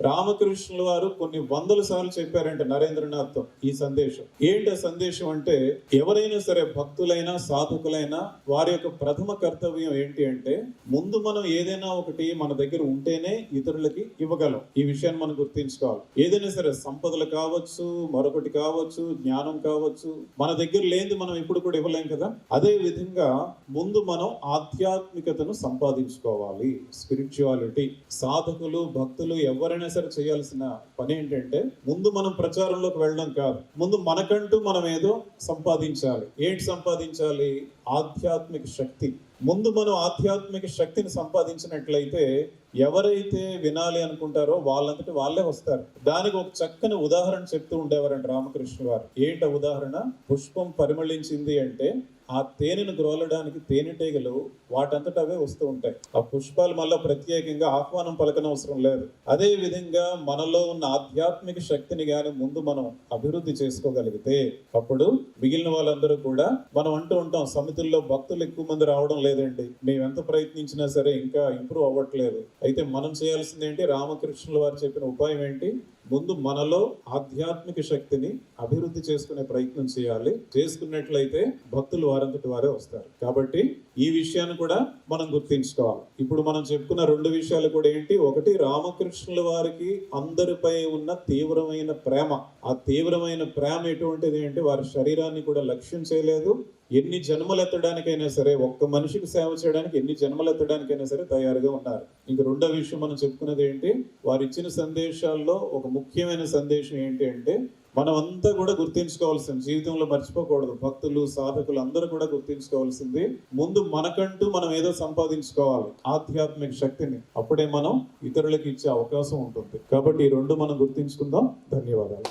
రామకృష్ణుల వారు కొన్ని వందల సార్లు చెప్పారంట నరేంద్రనాథ్తో ఈ సందేశం. ఏంటి సందేశం అంటే ఎవరైనా సరే భక్తులైనా సాధకులైనా వారి యొక్క ప్రథమ కర్తవ్యం ఏంటి అంటే ముందు మనం ఏదైనా ఒకటి మన దగ్గర ఉంటేనే ఇతరులకి ఇవ్వగలం. ఈ విషయాన్ని మనం గుర్తించుకోవాలి. ఏదైనా సరే సంపదలు కావచ్చు మరొకటి కావచ్చు జ్ఞానం కావచ్చు మన దగ్గర లేనిది మనం ఇప్పుడు కూడా ఇవ్వలేం కదా? అదే విధంగా ముందు మనం ఆధ్యాత్మికతను సంపాదించుకోవాలి. స్పిరిచువాలిటీ. సాధకులు భక్తులు ఎవరైనా సరే చేయాల్సిన పని ఏంటంటే ముందు మనం ప్రచారంలోకి వెళ్ళడం కాదు. ముందు మనకంటూ మనం ఏదో సంపాదించాలి. ఏంటి సంపాదించాలి? ఆధ్యాత్మిక శక్తి. ముందు మనం ఆధ్యాత్మిక శక్తిని సంపాదించినట్లయితే ఎవరైతే వినాలి అనుకుంటారో వాళ్ళంతటి వాళ్ళే వస్తారు. దానికి ఒక చక్కని ఉదాహరణ చెప్తూ ఉండేవారండి రామకృష్ణ గారు. ఏంట ఉదాహరణ? పుష్పం పరిమళించింది అంటే ఆ తేనెను గ్రోలడానికి తేనెటీగలు వాటంతట అవే వస్తూ ఉంటాయి. ఆ పుష్పాలు మళ్ళీ ప్రత్యేకంగా ఆహ్వానం పలకనవసరం లేదు. అదే విధంగా మనలో ఉన్న ఆధ్యాత్మిక శక్తిని గాని ముందు మనం అభివృద్ధి చేసుకోగలిగితే అప్పుడు మిగిలిన వాళ్ళందరూ కూడా మనం అంటూ ఉంటాం సమితుల్లో భక్తులు ఎక్కువ మంది రావడం లేదండి. మేము ఎంత ప్రయత్నించినా సరే ఇంకా ఇంప్రూవ్ అవ్వట్లేదు. అయితే మనం చేయాల్సింది ఏంటి? రామకృష్ణుల వారు చెప్పిన ఉపాయం ఏంటి? ముందు మనలో ఆధ్యాత్మిక శక్తిని అభివృద్ధి చేసుకునే ప్రయత్నం చేయాలి. చేసుకున్నట్లయితే భక్తులు వారంతటి వారే వస్తారు. కాబట్టి ఈ విషయాన్ని కూడా మనం గుర్తించుకోవాలి. ఇప్పుడు మనం చెప్పుకున్న రెండు విషయాలు కూడా ఏంటి? ఒకటి రామకృష్ణుల వారికి అందరిపై ఉన్న తీవ్రమైన ప్రేమ. ఆ తీవ్రమైన ప్రేమ ఎటువంటిది అంటే వారి శరీరాన్ని కూడా లక్ష్యం చేయలేదు. ఎన్ని జన్మలు ఎత్తడానికైనా సరే ఒక్క మనిషికి సేవ చేయడానికి ఎన్ని జన్మలు ఎత్తడానికైనా సరే తయారుగా ఉన్నారు. ఇంక రెండో విషయం మనం చెప్పుకున్నది ఏంటి? వారు ఇచ్చిన సందేశాల్లో ఒక ముఖ్యమైన సందేశం ఏంటి అంటే మనం అంతా కూడా గుర్తించుకోవాల్సింది జీవితంలో మర్చిపోకూడదు. భక్తులు సాధకులు అందరూ కూడా గుర్తించుకోవాల్సింది ముందు మనకంటూ మనం ఏదో సంపాదించుకోవాలి ఆధ్యాత్మిక శక్తిని. అప్పుడే మనం ఇతరులకు ఇచ్చే అవకాశం ఉంటుంది. కాబట్టి ఈ రెండు మనం గుర్తించుకుందాం. ధన్యవాదాలు.